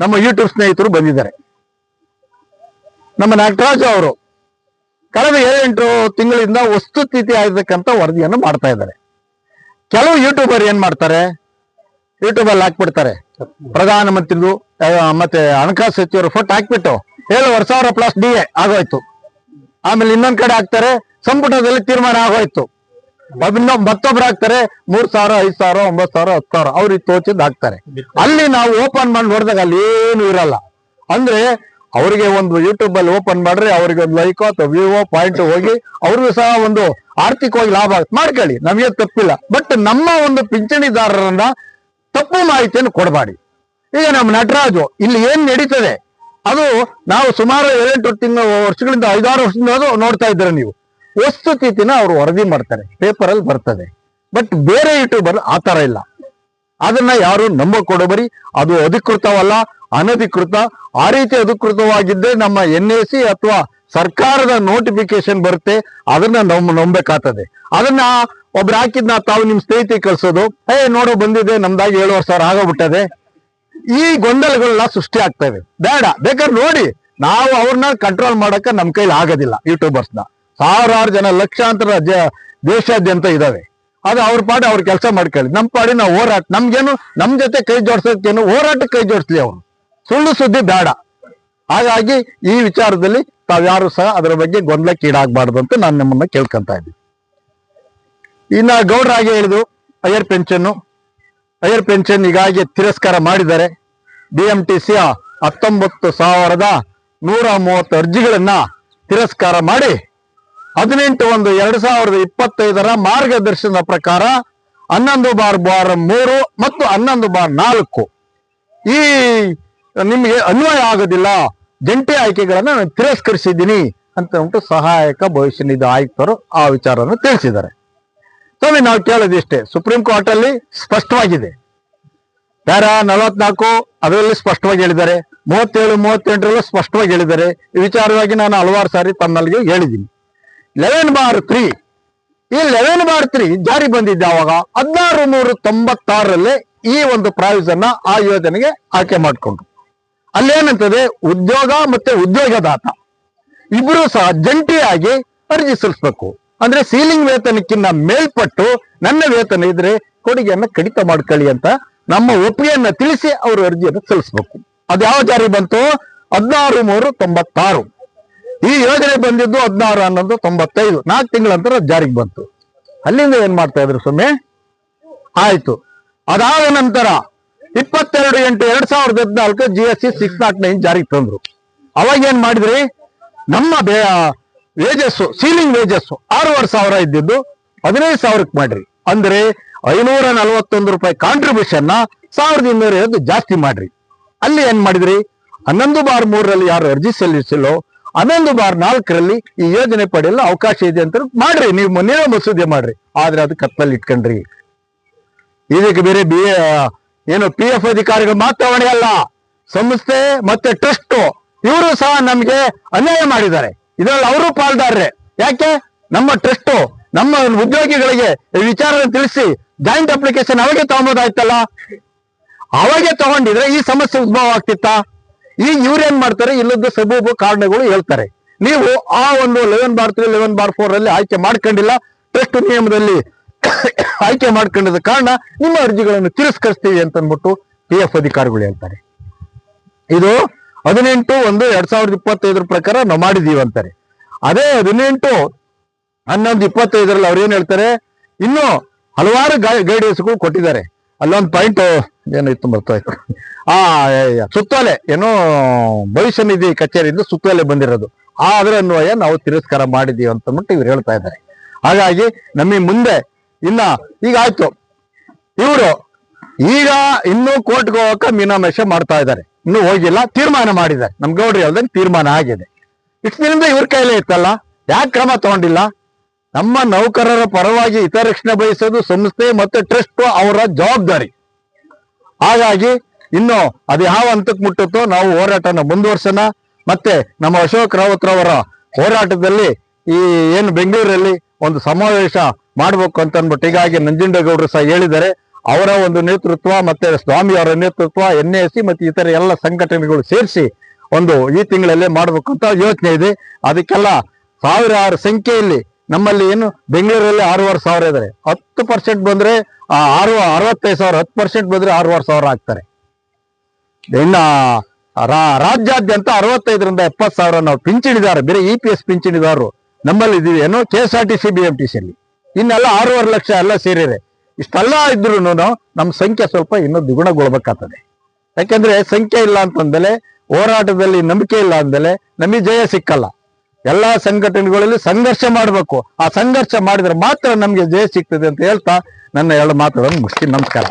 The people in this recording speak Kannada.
ನಮ್ಮ ಯೂಟ್ಯೂಬ್ ಸ್ನೇಹಿತರು ಬಂದಿದ್ದಾರೆ. ನಮ್ಮ ನಾಗರಾಜ್ ಅವರು ಕಳೆದ ಏಳೆಂಟು ತಿಂಗಳಿಂದ ವಸ್ತುಸ್ಥಿತಿ ಆಗಿರ್ತಕ್ಕಂಥ ವರದಿಯನ್ನು ಮಾಡ್ತಾ ಇದ್ದಾರೆ. ಕೆಲವು ಯೂಟ್ಯೂಬರ್ ಏನ್ ಮಾಡ್ತಾರೆ? ಯೂಟ್ಯೂಬಲ್ಲಿ ಹಾಕ್ಬಿಡ್ತಾರೆ. ಪ್ರಧಾನ ಮಂತ್ರಿಗಳು ಮತ್ತೆ ಹಣಕಾಸು ಸಚಿವರು ಫೋಟೋ ಹಾಕ್ಬಿಟ್ಟು ಏಳುವರೆ ಸಾವಿರ ಪ್ಲಸ್ ಡಿ ಎ ಆಗೋಯ್ತು. ಆಮೇಲೆ ಇನ್ನೊಂದ್ ಕಡೆ ಹಾಕ್ತಾರೆ, ಸಂಪುಟದಲ್ಲಿ ತೀರ್ಮಾನ ಆಗೋಯ್ತು. ಅದನ್ನ ಮತ್ತೊಬ್ರು ಹಾಕ್ತಾರೆ ಮೂರ್ ಸಾವಿರ, ಐದ್ ಸಾವಿರ ಒಂಬತ್ ಸಾವಿರ, ಹತ್ತು ಸಾವಿರ. ಅವ್ರಿಗೆ ತೋಚಿದ್ ಹಾಕ್ತಾರೆ. ಅಲ್ಲಿ ನಾವು ಓಪನ್ ಮಾಡಿ ನೋಡಿದಾಗ ಅಲ್ಲಿ ಏನು ಇರಲ್ಲ. ಅಂದ್ರೆ ಅವರಿಗೆ ಒಂದು ಯೂಟ್ಯೂಬ್ ಅಲ್ಲಿ ಓಪನ್ ಮಾಡ್ರಿ ಅವ್ರಿಗೆ ಒಂದು ಲೈಕೋ ಅಥವಾ ವಿವೋ ಪಾಯಿಂಟ್ ಹೋಗಿ ಅವ್ರಿಗೂ ಸಹ ಒಂದು ಆರ್ಥಿಕವಾಗಿ ಲಾಭ ಆಗುತ್ತೆ. ಮಾಡ್ಕೊಳ್ಳಿ. ನಮಗೆ ತಪ್ಪಿಲ್ಲ. ಬಟ್ ನಮ್ಮ ಒಂದು ಪಿಂಚಣಿದಾರರನ್ನ ತಪ್ಪು ಮಾಹಿತಿಯನ್ನು ಕೊಡಬಾಡಿ. ಈಗ ನಮ್ಮ ನಟರಾಜು, ಇಲ್ಲಿ ಏನ್ ನಡೀತದೆ? ಅದು ನಾವು ಸುಮಾರು ಏಳೆಂಟು ತಿಂಗಳು, ವರ್ಷಗಳಿಂದ ಐದಾರು ವರ್ಷದಿಂದ ನೋಡ್ತಾ ಇದ್ದೀರ ನೀವು. ವಸ್ತುಸ್ಥಿತಿನ ಅವರು ವರದಿ ಮಾಡ್ತಾರೆ ಪೇಪರ್ ಅಲ್ಲಿ ಬರ್ತದೆ. ಬಟ್ ಬೇರೆ ಯೂಟ್ಯೂಬರ್ ಆ ತರ ಇಲ್ಲ. ಅದನ್ನ ಯಾರು ನಂಬ ಕೊಡಬರಿ ಅದು ಅಧಿಕೃತವಲ್ಲ, ಅನಧಿಕೃತ, ಆ ರೀತಿ ಅಧಿಕೃತವಾಗಿದ್ದೇ ನಮ್ಮ ಎನ್ ಎ ಸಿ ಅಥವಾ ಸರ್ಕಾರದ ನೋಟಿಫಿಕೇಶನ್ ಬರುತ್ತೆ, ಅದನ್ನ ನಾವು ನಂಬೇಕಾಗ್ತದೆ ಅದನ್ನ ಒಬ್ರು ಹಾಕಿದ್ನ, ತಾವು ನಿಮ್ ಸ್ನೇಹಿತಿಗೆ ಕಳ್ಸೋದು, ಏ, ನೋಡೋ, ಬಂದಿದೆ, ನಮ್ದಾಗಿ ಏಳುವರೆ ಸಾವಿರ ಆಗೋಗ್ಬಿಟ್ಟದೆ. ಈ ಗೊಂದಲಗಳೆಲ್ಲ ಸೃಷ್ಟಿ ಆಗ್ತವೆ ಬೇಡ, ಬೇಕಾದ್ರೆ ನೋಡಿ, ನಾವು ಅವ್ರನ್ನ ಕಂಟ್ರೋಲ್ ಮಾಡಕ ನಮ್ಮ ಕೈಲಿ ಆಗೋದಿಲ್ಲ ಯೂಟ್ಯೂಬರ್ಸ್ನ ಸಾವಿರಾರು ಜನ ಲಕ್ಷಾಂತರ ರಾಜ್ಯ ದೇಶಾದ್ಯಂತ ಇದ್ದಾವೆ ಅದು ಅವ್ರ ಪಾಡಿ ಅವ್ರ ಕೆಲಸ ಮಾಡ್ಕೊಳ್ಳಿ. ನಮ್ಮ ಪಾಡಿ ನಾವು ಹೋರಾಟ, ನಮ್ಗೇನು ನಮ್ಮ ಜೊತೆ ಕೈ ಜೋಡ್ಸೋಕೇನು ಹೋರಾಟ ಕೈ ಜೋಡಿಸ್ಲಿ ಅವನು ಸುಳ್ಳು ಸುದ್ದಿ ಬೇಡ. ಹಾಗಾಗಿ ಈ ವಿಚಾರದಲ್ಲಿ ತಾವ್ಯಾರು ಸಹ ಅದರ ಬಗ್ಗೆ ಗೊಂದಲಕ್ಕೀಡಾಗಬಾರ್ದು ಅಂತ ನಾನು ನಿಮ್ಮನ್ನ ಕೇಳ್ಕೊಂತ ಇದ್ದೀನಿ. ಇನ್ನ ಗೌಡ್ರ ಹಾಗೆ ಹೇಳಿದ್ರು ಹೈಯರ್ ಪೆನ್ಷನ್ ಹೈಯರ್ ಪೆನ್ಷನ್ ಈಗಾಗಲೇ ತಿರಸ್ಕಾರ ಮಾಡಿದ್ದಾರೆ. ಬಿ ಎಂ ಟಿ ಸಿಯ ಹತ್ತೊಂಬತ್ತು ಸಾವಿರದ ನೂರ ಮೂವತ್ತು ಅರ್ಜಿಗಳನ್ನ ತಿರಸ್ಕಾರ ಮಾಡಿ ಹದಿನೆಂಟು ಒಂದು ಎರಡ್ ಸಾವಿರದ ಇಪ್ಪತ್ತೈದರ ಮಾರ್ಗದರ್ಶನದ ಪ್ರಕಾರ ಹನ್ನೊಂದು ಬಾರ್ ಬಾರ್ ಮೂರು ಮತ್ತು ಹನ್ನೊಂದು ಬಾರ್ ನಾಲ್ಕು. ಈ ನಿಮಗೆ ಅನ್ವಯ ಆಗೋದಿಲ್ಲ. ಜಂಟಿ ಆಯ್ಕೆಗಳನ್ನು ನಾನು ತಿರಸ್ಕರಿಸಿದ್ದೀನಿ ಅಂತ ಉಂಟು ಸಹಾಯಕ ಭವಿಷ್ಯ ನಿಧಿ ಆಯುಕ್ತರು ಆ ವಿಚಾರವನ್ನು ತಿಳಿಸಿದ್ದಾರೆ. ಸ್ವಾಮಿ, ನಾವು ಕೇಳೋದಿಷ್ಟೇ ಸುಪ್ರೀಂ ಕೋರ್ಟ್ ಅಲ್ಲಿ ಸ್ಪಷ್ಟವಾಗಿದೆ. ಪ್ಯಾರ ನಲವತ್ನಾಲ್ಕು, ಅದರಲ್ಲಿ ಸ್ಪಷ್ಟವಾಗಿ ಹೇಳಿದ್ದಾರೆ. ಮೂವತ್ತೇಳು, ಮೂವತ್ತೆಂಟರಲ್ಲೂ ಸ್ಪಷ್ಟವಾಗಿ ಹೇಳಿದ್ದಾರೆ. ಈ ವಿಚಾರವಾಗಿ ನಾನು ಹಲವಾರು ಸಾರಿ ತನ್ನಲ್ಲಿಗೆ ಹೇಳಿದ್ದೀನಿ. ಲೆವೆನ್ ಬಾರ್ ತ್ರೀ ಈ ಲೆವೆನ್ ಬಾರ್ ತ್ರೀ ಜಾರಿ ಬಂದಿದ್ದ ಅವಾಗ ಹದಿನಾರು ನೂರ ತೊಂಬತ್ತಾರರಲ್ಲಿ ಈ ಒಂದು ಪ್ರಾವಿಸನ್ನ ಆ ಯೋಜನೆಗೆ ಆಯ್ಕೆ ಮಾಡಿಕೊಂಡ್ರು. ಅಲ್ಲೇನಂತದೆ ಉದ್ಯೋಗ ಮತ್ತೆ ಉದ್ಯೋಗದಾತ. ಇಬ್ರು ಸಹ ಜಂಟಿಯಾಗಿ ಅರ್ಜಿ ಸಲ್ಲಿಸ್ಬೇಕು. ಅಂದ್ರೆ ಸೀಲಿಂಗ್ ವೇತನಕ್ಕಿಂತ ಮೇಲ್ಪಟ್ಟು ನನ್ನ ವೇತನ ಇದ್ರೆ ಕೊಡುಗೆಯನ್ನ ಕಡಿತ ಮಾಡ್ಕೊಳ್ಳಿ ಅಂತ ನಮ್ಮ ಒಪ್ಪಿಗೆಯನ್ನ ತಿಳಿಸಿ ಅವರು ಅರ್ಜಿಯನ್ನು ಸಲ್ಲಿಸಬೇಕು. ಅದು ಯಾವ ಜಾರಿ ಬಂತು? ಹದಿನಾರು ಮೂರು ತೊಂಬತ್ತಾರು. ಈ ಯೋಜನೆ ಬಂದಿದ್ದು ಹದಿನಾರು ಹನ್ನೊಂದು ತೊಂಬತ್ತೈದು. ನಾಲ್ಕು ತಿಂಗಳ ನಂತರ ಜಾರಿಗೆ ಬಂತು. ಅಲ್ಲಿಂದ ಏನ್ ಮಾಡ್ತಾ ಇದ್ರು ಸ್ವಾಮಿ? ಆಯ್ತು. ಅದಾದ ನಂತರ ಇಪ್ಪತ್ತೆರಡು ಎಂಟು ಎರಡ್ ಸಾವಿರದ ಹದಿನಾಲ್ಕು G S C six nought nine ಜಾರಿಗೆ ತಂದ್ರು. ಅವಾಗ ಏನ್ ಮಾಡಿದ್ರಿ? ನಮ್ಮ ಬೇ ವೇಜಸ್ ಸೀಲಿಂಗ್ ವೇಜಸ್ ಆರೂವರೆ ಸಾವಿರ ಇದ್ದಿದ್ದು ಹದಿನೈದು ಸಾವಿರಕ್ಕೆ ಮಾಡ್ರಿ. ಅಂದ್ರೆ ಐನೂರ ನಲವತ್ತೊಂದು ರೂಪಾಯಿ ಕಾಂಟ್ರಿಬ್ಯೂಷನ್ನ ಸಾವಿರದ ಇನ್ನೂರ ಜಾಸ್ತಿ ಮಾಡ್ರಿ. ಅಲ್ಲಿ ಏನ್ ಮಾಡಿದ್ರಿ? ಹನ್ನೊಂದು ಬಾರ್ ಮೂರರಲ್ಲಿ ಯಾರು ಅರ್ಜಿ ಸಲ್ಲಿಸಿಲ್ಲೋ ಹನ್ನೊಂದು ಬಾರ್ ನಾಲ್ಕರಲ್ಲಿ ಈ ಯೋಜನೆ ಪಡೆಯಲು ಅವಕಾಶ ಇದೆ ಅಂತ ಮಾಡ್ರಿ. ನೀವು ನೀವೇ ಮಸೂದೆ ಮಾಡ್ರಿ. ಆದ್ರೆ ಅದು ಕತ್ತಲ್ಲಿ ಇಟ್ಕೊಂಡ್ರಿ. ಇದಕ್ಕೆ ಬೇರೆ ಬಿ ಏನು ಪಿ ಎಫ್ ಅಧಿಕಾರಿಗಳು ಮಾತ್ರ ಹೊಣೆ ಅಲ್ಲ ಸಂಸ್ಥೆ ಮತ್ತೆ ಟ್ರಸ್ಟ್, ಇವರು ಸಹ ನಮ್ಗೆ ಅನ್ಯಾಯ ಮಾಡಿದ್ದಾರೆ. ಇದರಲ್ಲಿ ಅವರು ಪಾಲ್ದಾರ್ರೆ. ಯಾಕೆ? ನಮ್ಮ ಟ್ರಸ್ಟ್, ನಮ್ಮ ಉದ್ಯೋಗಿಗಳಿಗೆ ಈ ವಿಚಾರ ತಿಳಿಸಿ, ಜಾಯಿಂಟ್ ಅಪ್ಲಿಕೇಶನ್ ಅವಾಗೆ ತಗೊಂಬೋದಾಯ್ತಲ್ಲ? ಅವಾಗೆ ತಗೊಂಡಿದ್ರೆ ಈ ಸಮಸ್ಯೆ ಉದ್ಭವ ಆಗ್ತಿತ್ತಾ? ಈಗ ಇವ್ರೇನ್ ಮಾಡ್ತಾರೆ? ಇಲ್ಲದ ಸಬೂಬು ಕಾರಣಗಳು ಹೇಳ್ತಾರೆ. ನೀವು ಆ ಒಂದು eleven bar three eleven bar four ಅಲ್ಲಿ ಆಯ್ಕೆ ಮಾಡ್ಕೊಂಡಿಲ್ಲ. ಟ್ರಸ್ಟ್ ನಿಯಮದಲ್ಲಿ ಆಯ್ಕೆ ಮಾಡ್ಕೊಂಡಿದ್ದ ಕಾರಣ ನಿಮ್ಮ ಅರ್ಜಿಗಳನ್ನು ತಿರಸ್ಕರಿಸ್ತೀವಿ ಅಂತ ಅಂದ್ಬಿಟ್ಟು ಪಿ ಎಫ್ ಅಧಿಕಾರಿಗಳು ಹೇಳ್ತಾರೆ. ಇದು ಹದಿನೆಂಟು ಒಂದು ಎರಡ್ ಸಾವಿರದ ಇಪ್ಪತ್ತೈದರ ಪ್ರಕಾರ ನಾವು ಮಾಡಿದೀವಿ ಅಂತಾರೆ. ಅದೇ ಹದಿನೆಂಟು ಹನ್ನೊಂದು ಇಪ್ಪತ್ತೈದರಲ್ಲಿ ಅವ್ರು ಏನ್ ಹೇಳ್ತಾರೆ? ಇನ್ನು ಹಲವಾರು ಗೈಡೆನ್ಸ್ಗಳು ಕೊಟ್ಟಿದ್ದಾರೆ. ಅಲ್ಲೊಂದು ಪಾಯಿಂಟ್ ಏನೋ ಇತ್ತು ಬರ್ತಾಯ್ತು ಆ ಸುತ್ತಲೆ, ಏನೋ ಭವಿಷ್ಯ ನಿಧಿ ಕಚೇರಿಯಿಂದ ಸುತ್ತಲೆ ಬಂದಿರೋದು. ಆ, ಅದರ ಅನ್ವಯ ನಾವು ತಿರಸ್ಕಾರ ಮಾಡಿದೀವಿ ಅಂತ ಅಂದ್ಬಿಟ್ಟು ಇವ್ರು ಹೇಳ್ತಾ ಇದ್ದಾರೆ. ಹಾಗಾಗಿ ನಮಗೆ ಮುಂದೆ, ಇನ್ನ, ಈಗ ಆಯ್ತು. ಇವರು ಈಗ ಇನ್ನೂ ಕೋರ್ಟ್ಗೆ ಹೋಗಕ್ಕೆ ಮೀನಾಮೇಷ ಮಾಡ್ತಾ ಇದ್ದಾರೆ. ಇನ್ನೂ ಹೋಗಿಲ್ಲ, ತೀರ್ಮಾನ ಮಾಡಿದ್ದಾರೆ. ನಮ್ ಗೌಡ್ರಿ ತೀರ್ಮಾನ ಆಗಿದೆ. ಇಷ್ಟು ದಿನದಿಂದ ಇವ್ರ ಕೈಲೇ ಇತ್ತಲ್ಲ? ಯಾಕೆ ಕ್ರಮ ತಗೊಂಡಿಲ್ಲ? ನಮ್ಮ ನೌಕರರ ಪರವಾಗಿ ಹಿತರಕ್ಷಣೆ ಬಯಸೋದು ಸಂಸ್ಥೆ ಮತ್ತೆ ಟ್ರಸ್ಟ್ ಅವರ ಜವಾಬ್ದಾರಿ. ಹಾಗಾಗಿ ಇನ್ನು ಅದು ಯಾವ ಹಂತಕ್ಕೆ ಮುಟ್ಟುತ್ತೋ ನಾವು ಹೋರಾಟನ ಮುಂದುವರ್ಸೋಣ. ಮತ್ತೆ ನಮ್ಮ ಅಶೋಕ್ ರಾವತ್ ರವರ ಹೋರಾಟದಲ್ಲಿ ಈ ಏನು ಬೆಂಗಳೂರಲ್ಲಿ ಒಂದು ಸಮಾವೇಶ ಮಾಡ್ಬೇಕು ಅಂತ ಅನ್ಬಿಟ್ಟು ಹೀಗಾಗಿ ನಂಜುಂಡೇಗೌಡರು ಸಹ ಹೇಳಿದ್ದಾರೆ. ಅವರ ಒಂದು ನೇತೃತ್ವ ಮತ್ತೆ ಸ್ವಾಮಿ ಅವರ ನೇತೃತ್ವ ಎನ್ ಎ ಸಿ ಮತ್ತೆ ಇತರ ಎಲ್ಲ ಸಂಘಟನೆಗಳು ಸೇರಿಸಿ ಒಂದು ಈ ತಿಂಗಳಲ್ಲೇ ಮಾಡಬೇಕು ಅಂತ ಯೋಚನೆ ಇದೆ. ಅದಕ್ಕೆಲ್ಲ ಸಾವಿರಾರು ಸಂಖ್ಯೆಯಲ್ಲಿ ನಮ್ಮಲ್ಲಿ ಏನು ಬೆಂಗಳೂರಲ್ಲಿ ಆರೂವರೆ ಸಾವಿರ ಇದ್ದಾರೆ ಹತ್ತು ಪರ್ಸೆಂಟ್ ಬಂದ್ರೆ, ಆ, ಆರು, ಅರವತ್ತೈದು ಸಾವಿರ, ಹತ್ತು ಪರ್ಸೆಂಟ್ ಬಂದ್ರೆ ಆರೂವರೆ ಸಾವಿರ ಆಗ್ತಾರೆ. ಇನ್ನ ರಾಜ್ಯಾದ್ಯಂತ ಅರವತ್ತೈದರಿಂದ ಎಪ್ಪತ್ತು ಸಾವಿರ ನಾವು ಪಿಂಚಣಿದಾರ ಬೇರೆ ಇ ಪಿ ಎಸ್ ಪಿಂಚಣಿದಾರರು ನಮ್ಮಲ್ಲಿ ಇದೀವಿ ಏನೋ K S R T C B M T C ಅಲ್ಲಿ. ಇನ್ನೆಲ್ಲ ಆರೂವರೆ ಲಕ್ಷ ಎಲ್ಲ ಸೇರಿದೆ. ಇಷ್ಟೆಲ್ಲ ಇದ್ರು ನಮ್ಮ ಸಂಖ್ಯೆ ಸ್ವಲ್ಪ ಇನ್ನೂ ದ್ವಿಗುಣಗೊಳ್ಬೇಕಾಗ್ತದೆ. ಯಾಕೆಂದ್ರೆ ಸಂಖ್ಯೆ ಇಲ್ಲ ಅಂತಂದಲೆ ಹೋರಾಟದಲ್ಲಿ ನಂಬಿಕೆ ಇಲ್ಲ ಅಂದಲೆ ನಮಗೆ ಜಯ ಸಿಕ್ಕಲ್ಲ. ಎಲ್ಲಾ ಸಂಘಟನೆಗಳಲ್ಲಿ ಸಂಘರ್ಷ ಮಾಡಬೇಕು. ಆ ಸಂಘರ್ಷ ಮಾಡಿದ್ರೆ ಮಾತ್ರ ನಮ್ಗೆ ಜಯ ಸಿಗ್ತದೆ ಅಂತ ಹೇಳ್ತಾ ನನ್ನ ಎರಡು ಮಾತುಗಳನ್ನು ಮುಗಿಸ್ತೀನಿ. ನಮಸ್ಕಾರ.